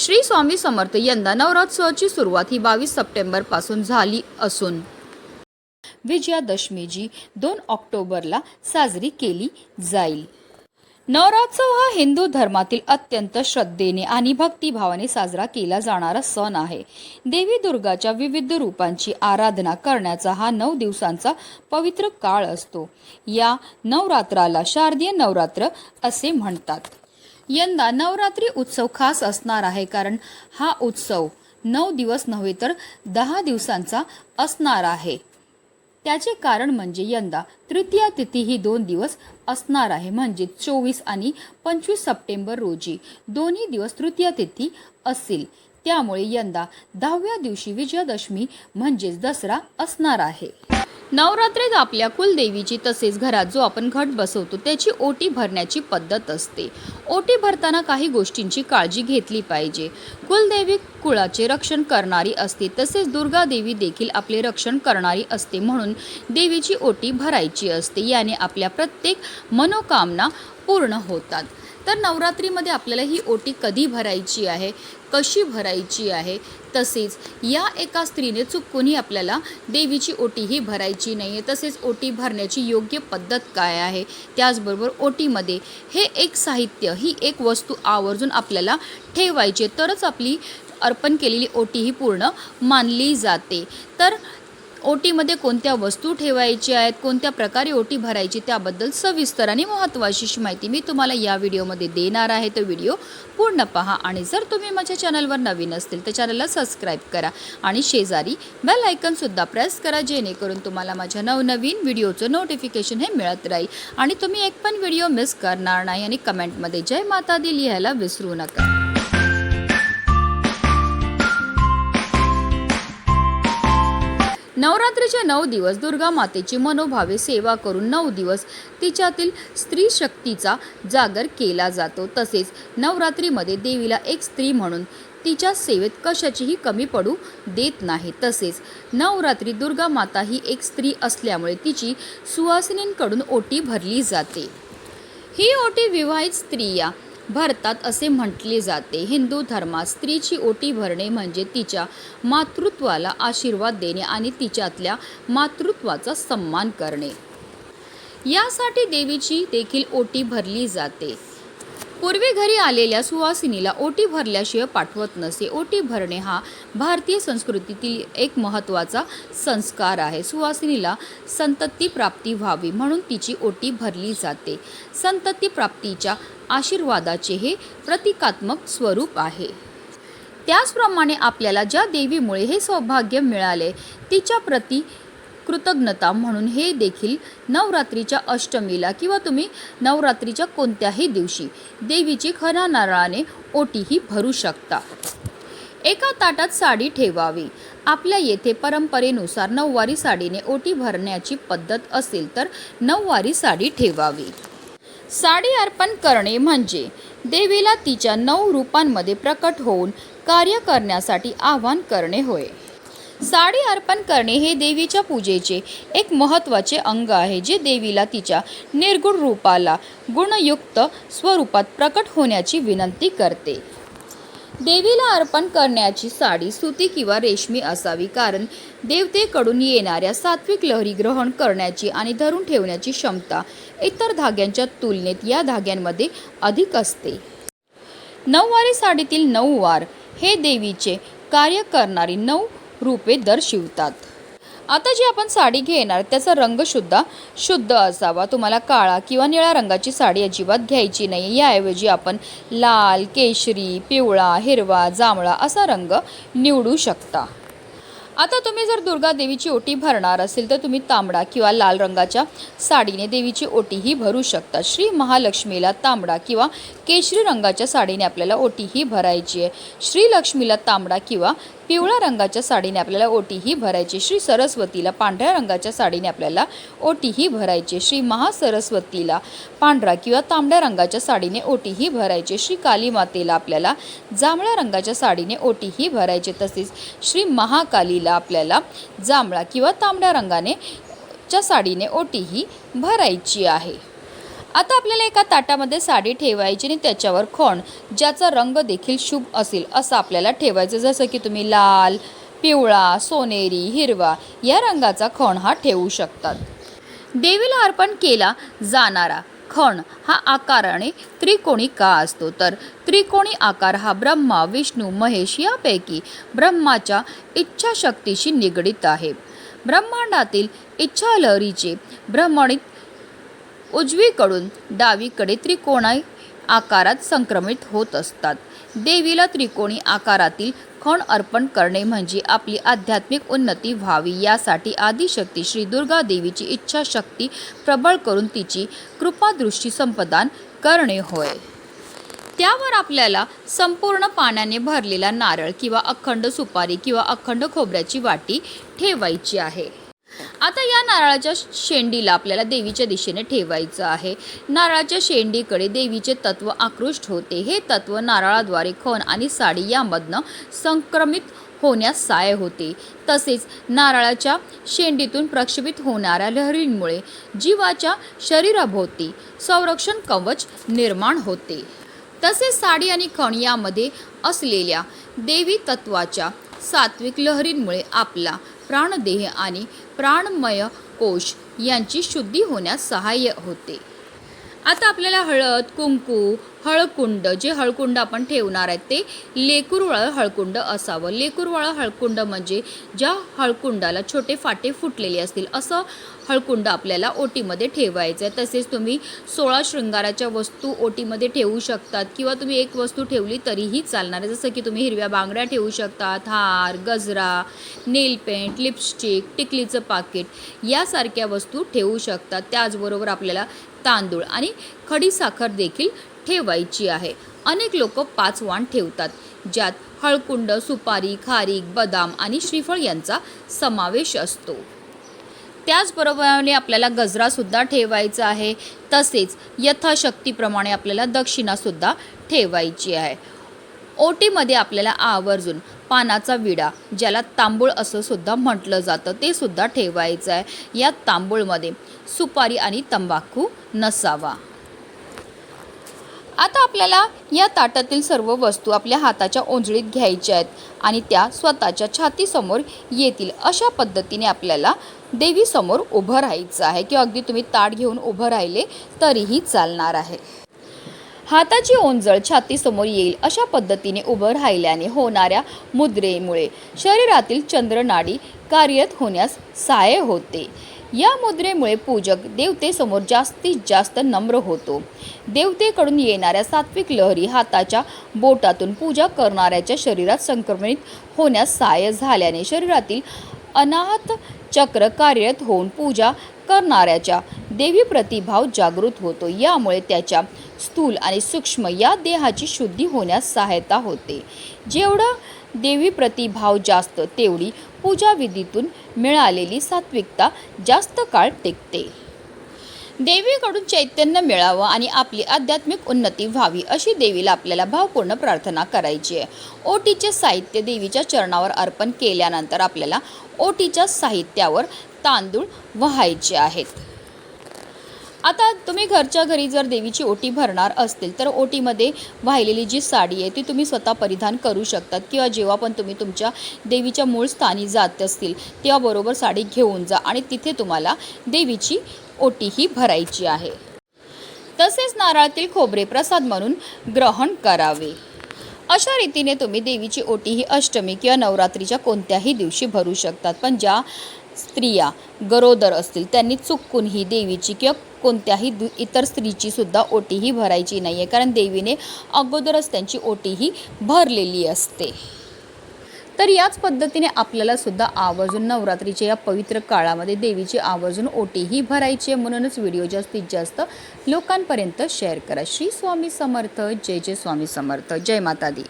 श्री स्वामी समर्थ यंदा नवरात्रोत्सवाची सुरुवात ही बावीस सप्टेंबरपासून झाली असून. विजयादशमी जी दोन ऑक्टोबरला साजरी केली जाईल. नवरात्रोत्सव हा हिंदू धर्मातील अत्यंत श्रद्धेने आणि भक्तिभावाने साजरा केला जाणारा सण आहे. देवी दुर्गाच्या विविध रूपांची आराधना करण्याचा हा नऊ दिवसांचा पवित्र काळ असतो. या नवरात्राला शारदीय नवरात्र असे म्हणतात. यंदा नवरात्री उत्सव खास असणार आहे कारण हा उत्सव नऊ दिवस नव्हे तर दहा दिवसांचा असणार आहे. त्याचे कारण म्हणजे यंदा तृतीया तिथी ही दोन दिवस असणार आहे म्हणजे चोवीस आणि पंचवीस सप्टेंबर रोजी दोन्ही दिवस तृतीया तिथी असतील. त्यामुळे यंदा दहाव्या दिवशी विजयादशमी म्हणजेच दसरा असणार आहे. नवरात्रीत आपल्या कुलदेवीची तसेच घरात जो आपण घट बसवतो त्याची ओटी भरण्याची पद्धत असते. ओटी भरताना काही गोष्टींची काळजी घेतली पाहिजे. कुलदेवी कुळाचे रक्षण करणारी असते तसेच दुर्गा देवी देखील आपले रक्षण करणारी असते म्हणून देवीची ओटी भरायची असते. याने आपल्या प्रत्येक मनोकामना पूर्ण होतात. तर नवरात्रीमध्ये आपल्याला ही ओटी कधी भरायची आहे कशी भरायची आहे तसेच या एका स्त्रीने चुकूनही आपल्याला देवीची ओटी ही भरायची नाही आहे तसेच ओटी भरण्याची योग्य पद्धत काय आहे त्याचबरोबर ओटीमध्ये हे एक साहित्य ही एक वस्तू आवर्जून आपल्याला ठेवायची तरच आपली अर्पण केलेली ओटी ही पूर्ण मानली जाते. तर ओटीमध्ये कोणत्या वस्तू ठेवायच्या आहेत कोणत्या प्रकारे ओटी भरायची त्याबद्दल सविस्तर आणि महत्त्वाची अशी माहिती मी तुम्हाला या व्हिडिओमध्ये देणार आहे. तो व्हिडिओ पूर्ण पहा आणि जर तुम्ही माझ्या चॅनलवर नवीन असतील तर चॅनलला सबस्क्राईब करा आणि शेजारी बेल आयकनसुद्धा प्रेस करा जेणेकरून तुम्हाला माझ्या नवनवीन व्हिडिओचं नोटिफिकेशन हे मिळत राहील. आणि तुम्ही एक पण व्हिडिओ मिस करणार नाही आणि कमेंटमध्ये जय माता दी लिहायला विसरू नका. नवरात्रीचे नऊ दिवस दुर्गा मातेची मनोभावे सेवा करून नऊ दिवस तिच्यातील स्त्री शक्तीचा जागर केला जातो. तसेच नवरात्रीमध्ये देवीला एक स्त्री म्हणून तिच्या सेवेत कशाचीही कमी पडू देत नाही. तसेच नवरात्री दुर्गा माता ही एक स्त्री असल्यामुळे तिची सुवासिनींकडून ओटी भरली जाते. ही ओटी विवाहित स्त्रिया भरतात असे म्हटले जाते. हिंदू धर्मात स्त्रीची ओटी भरणे म्हणजे तिच्या मातृत्वाला आशीर्वाद देणे आणि तिच्यातल्या मातृत्वाचा सन्मान करणे. यासाठी देवीची देखील ओटी भरली जाते. पूर्वी घरी आलेल्या सुवासिनीला ओटी भरल्याशिवाय पाठवत नसे. ओटी भरणे हा भारतीय संस्कृतीतील एक महत्त्वाचा संस्कार आहे. सुवासिनीला संतती प्राप्ती व्हावी म्हणून तिची ओटी भरली जाते. संतती प्राप्तीच्या आशीर्वादाचे हे प्रतिकात्मक स्वरूप आहे. त्याचप्रमाणे आपल्याला ज्या देवीमुळे हे सौभाग्य मिळाले तिच्या प्रती कृतज्ञता म्हणून हे देखील नवरात्रीच्या अष्टमीला किंवा तुम्ही नवरात्रीच्या कोणत्याही दिवशी देवीची खऱ्या नारळाने ओटीही भरू शकता. एका ताटात साडी ठेवावी. आपल्या येथे परंपरेनुसार नऊवारी साडीने ओटी भरण्याची पद्धत असेल तर नऊवारी साडी ठेवावी. साडी अर्पण करणे म्हणजे देवीला तिच्या नऊ रूपांमध्ये प्रकट होऊन कार्य करण्यासाठी आवाहन करणे होय. साडी अर्पण करणे हे देवीच्या पूजेचे एक महत्त्वाचे अंग आहे जे देवीला तिच्या निर्गुण रूपाला गुणयुक्त स्वरूपात प्रकट होण्याची विनंती करते. देवीला अर्पण करण्याची साडी सुती किंवा रेशमी असावी. कारण देवतेकडून येणाऱ्या सात्विक लहरी ग्रहण करण्याची आणि धरून ठेवण्याची क्षमता इतर धाग्यांच्या तुलनेत या धाग्यांमध्ये अधिक असते. नऊवारी साडीतील नऊ वार हे देवीचे कार्य करणारी नऊ रूपे दर्शवितात. आता जी आपण साडी घेणार त्याचा रंग सुद्धा शुद्ध असावा. तुम्हाला काळा किंवा निळ्या रंगाची साडी अजिबात घ्यायची नाही. याऐवजी आपण लाल केशरी पिवळा हिरवा जांभळा असा रंग निवडू शकता. आता तुम्ही जर दुर्गा देवीची ओटी भरणार असेल तर तुम्ही तांबडा किंवा लाल रंगाच्या साडीने देवीची ओटीही भरू शकता. श्री महालक्ष्मीला तांबडा किंवा केशरी रंगाच्या साडीने आपल्याला ओटीही भरायची आहे. श्रीलक्ष्मीला तांबडा किंवा पिवळ्या रंगाच्या साडीने आपल्याला ओटीही भरायची. श्री सरस्वतीला पांढऱ्या रंगाच्या साडीने आपल्याला ओटीही भरायची. श्री महासरस्वतीला पांढरा किंवा तांबड्या रंगाच्या साडीने ओटीही भरायची. श्री काली मातेला आपल्याला जांभळ्या रंगाच्या साडीने ओटीही भरायचे. तसेच श्री महाकालीला आपल्याला जांभळा किंवा तांबड्या रंगाने च्या साडीने ओटीही भरायची आहे. आता आपल्याला एका ताटामध्ये साडी ठेवायची आणि त्याच्यावर खण ज्याचा रंग देखील शुभ असेल असं आपल्याला ठेवायचं. जसं की तुम्ही लाल पिवळा सोनेरी हिरवा या रंगाचा खण हा ठेवू शकतात. देवीला अर्पण केला जाणारा खण हा आकाराने त्रिकोणी का असतो? तर त्रिकोणी आकार हा ब्रह्मा विष्णू महेश यापैकी ब्रह्माच्या इच्छाशक्तीशी निगडीत आहे. ब्रह्मांडातील इच्छालहरीचे लहरीचे उजवीकडून डावीकडे त्रिकोणी आकारात संक्रमित होत असतात. देवीला त्रिकोणी आकारातील खण अर्पण करणे म्हणजे आपली आध्यात्मिक उन्नती व्हावी यासाठी आदिशक्ती श्री दुर्गा देवीची इच्छाशक्ती प्रबळ करून तिची कृपादृष्टी संपदान करणे होय. त्यावर आपल्याला संपूर्ण पाण्याने भरलेला नारळ किंवा अखंड सुपारी किंवा अखंड खोबऱ्याची वाटी ठेवायची आहे. आता या नारळाच्या शेंडीला आपल्याला देवीच्या दिशेने ठेवायचं आहे. नारळाच्या शेंडीकडे देवीचे तत्व आकृष्ट होते. हे तत्व नारळाद्वारे खण आणि साडी यामधनं संक्रमित होण्यास सहाय्य होते. तसेच नारळाच्या शेंडीतून प्रक्षेपित होणाऱ्या लहरींमुळे जीवाच्या शरीराभोवती संरक्षण कवच निर्माण होते. तसेच साडी आणि खण यामध्ये असलेल्या देवी तत्वाच्या सात्विक लहरींमुळे आपला प्राणदेह आणि प्राणमय कोश यांची शुद्धी होण्यास सहाय्य होते. आता आपल्याला हळद कुंकू हळकुंड जे हळकुंड आपण ठेवणार आहेत ते लेकूरवाळं हळकुंड असावं. लेकूरवाळं हळकुंड म्हणजे ज्या हळकुंडाला छोटे फाटे फुटलेले असतील असं हळकुंड आपल्याला ओटीमध्ये ठेवायचं आहे. तसेच तुम्ही सोळा शृंगाराच्या वस्तू ओटीमध्ये ठेवू शकतात किंवा तुम्ही एक वस्तू ठेवली तरीही चालणार आहे. जसं की तुम्ही हिरव्या बांगड्या ठेवू शकतात हार गजरा नेल पेंट लिपस्टिक टिकलीचं पाकिट यासारख्या वस्तू ठेवू शकतात. त्याचबरोबर आपल्याला तांदूळ आणि खडीसाखर देखील ठेवायची आहे. अनेक लोक पाच वाण ठेवतात ज्यात हळकुंड सुपारी खारीक बदाम आणि श्रीफळ यांचा समावेश असतो. त्याचबरोबरने आपल्याला गजरासुद्धा ठेवायचा आहे. तसेच यथाशक्तीप्रमाणे आपल्याला दक्षिणासुद्धा ठेवायची आहे. ओटीमध्ये आपल्याला आवर्जून पानाचा विडा ज्याला तांबूळ असं सुद्धा म्हटलं जातं ते सुद्धा ठेवायचं आहे. या तांबूळमध्ये सुपारी आणि तंबाखू नसावा. आता आपल्याला या ताटातील सर्व वस्तू आपल्या हाताच्या ओंजळीत घ्यायच्या आहेत आणि त्या स्वतःच्या छातीसमोर येतील. अशा पद्धतीने आपल्याला देवीसमोर उभं राहायचं आहे किंवा अगदी तुम्ही ताट घेऊन उभं राहिले तरीही चालणार आहे. हाताची ओंजळ छातीसमोर येईल अशा पद्धतीने उभं राहिल्याने होणाऱ्या मुद्रेमुळे शरीरातील चंद्रनाडी कार्यरत होण्यास सहाय्य होते. या मुद्रेमुळे पूजक देवतेसमोर जास्तीत जास्त नम्र होतो. देवतेकडून येणाऱ्या सात्विक लहरी हाताच्या बोटातून पूजा करणाऱ्याच्या शरीरात संक्रमित होण्यास सहाय्य झाल्याने शरीरातील अनाहत चक्र कार्यरत होऊन पूजा करणाऱ्याच्या देवी प्रतिभाव जागृत होतो. यामुळे त्याच्या स्थूल आणि सूक्ष्म या देहाची शुद्धी होण्यास सहायता होते. जेवढा देवी प्रतिभाव जास्त तेवढी पूजाविधीतून मिळालेली सात्विकता जास्त काळ टिकते. देवीकडून चैतन्य मिळावं आणि आपली आध्यात्मिक उन्नती व्हावी अशी देवीला आपल्याला भावपूर्ण प्रार्थना करायची आहे. ओटीचे साहित्य देवीच्या चरणावर अर्पण केल्यानंतर आपल्याला ओटीच्या साहित्यावर तांदूळ व्हायचे आहेत. आता तुम्ही घरच्या घरी जर देवीची ओटी भरणार असतील तर ओटीमध्ये वाहिलेली जी साडी आहे ती तुम्ही स्वतः परिधान करू शकतात किंवा जेव्हा पण तुम्ही तुमच्या देवीच्या मूळ स्थानी जात असतील तेव्हाबरोबर साडी घेऊन जा आणि तिथे तुम्हाला देवीची ओटी ही भरायची आहे. तसेच नारळातील खोबरे प्रसाद म्हणून ग्रहण करावे. अशा रीतीने तुम्ही देवीची ओटी ही अष्टमी किंवा नवरात्रीच्या कोणत्याही दिवशी भरू शकतात. पण ज्या स्त्रिया गरोदर असतील त्यांनी चुकून ही देवीची किंवा कोणत्याही दु इतर स्त्रीची सुद्धा भरायची नाही आहे कारण देवीने अगोदरच त्यांची ओटी ही भरलेली असते. तर याच पद्धतीने आपल्याला सुद्धा आवर्जून नवरात्रीच्या या पवित्र काळामध्ये देवीची आवर्जून ओटीही भरायची आहे म्हणूनच व्हिडिओ जास्तीत जास्त लोकांपर्यंत शेअर करा. श्री स्वामी समर्थ. जय जय स्वामी समर्थ. जय माता दी.